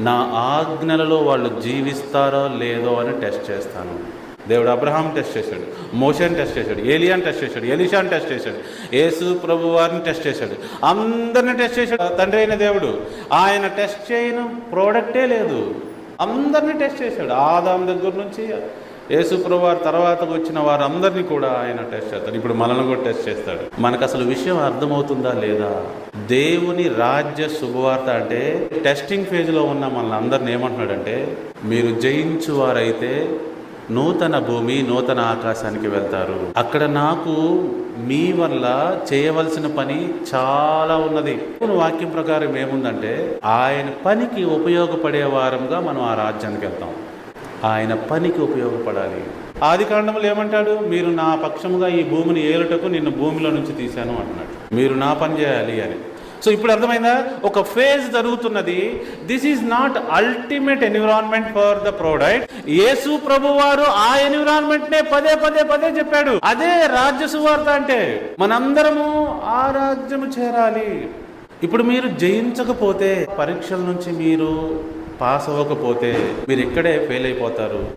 నా ఆజ్ఞలలో వాళ్ళు జీవిస్తారో లేదో అని టెస్ట్ చేస్తాను. దేవుడు అబ్రహాం టెస్ట్ చేశాడు మోషన్ టెస్ట్ చేశాడు ఏలియాన్ టెస్ట్ చేశాడు ఎలిషాన్ టెస్ట్ చేశాడు యేసు ప్రభు వారిని టెస్ట్ చేశాడు అందరిని టెస్ట్ చేశాడు. తండ్రి అయిన దేవుడు ఆయన టెస్ట్ చేయని ప్రోడక్టే లేదు. అందరిని టెస్ట్ చేశాడు. ఆదాం దగ్గర నుంచి యేసు ప్రభు వారి తర్వాత వచ్చిన వారందరినీ కూడా ఆయన టెస్ట్ చేస్తాడు. ఇప్పుడు మనల్ని కూడా టెస్ట్ చేస్తాడు. మనకు అసలు విషయం అర్థమవుతుందా లేదా? దేవుని రాజ్య శుభవార్త అంటే టెస్టింగ్ ఫేజ్లో ఉన్న మనల్ని అందరిని ఏమంటున్నాడంటే మీరు జయించు వారైతే నూతన భూమి నూతన ఆకాశానికి వెళ్తారు. అక్కడ నాకు మీ వల్ల చేయవలసిన పని చాలా ఉన్నది. వాక్యం ప్రకారం ఏముందంటే ఆయన పనికి ఉపయోగపడే వారంగా మనం ఆ రాజ్యానికి వెళ్తాం. ఆయన పనికి ఉపయోగపడాలి. ఆది కాండములు ఏమంటాడు? మీరు నా పక్షముగా ఈ భూమిని ఏలుటకు నిన్ను భూమిలో నుంచి తీశాను అంటున్నాడు. మీరు నా పని చేయాలి అని. సో ఇప్పుడు అర్థమైందా? ఒక ఫేజ్ జరుగుతున్నది. This is not ultimate environment for the product యేసు ప్రభు వారు ఆ ఎన్విరాన్మెంట్ నే పదే పదే పదే చెప్పాడు. అదే రాజ్య సువార్త అంటే మనందరము ఆ రాజ్యము చేరాలి. ఇప్పుడు మీరు జయించకపోతే పరీక్షల నుంచి మీరు పాస్ అవ్వకపోతే మీరు ఇక్కడే ఫెయిల్ అయిపోతారు.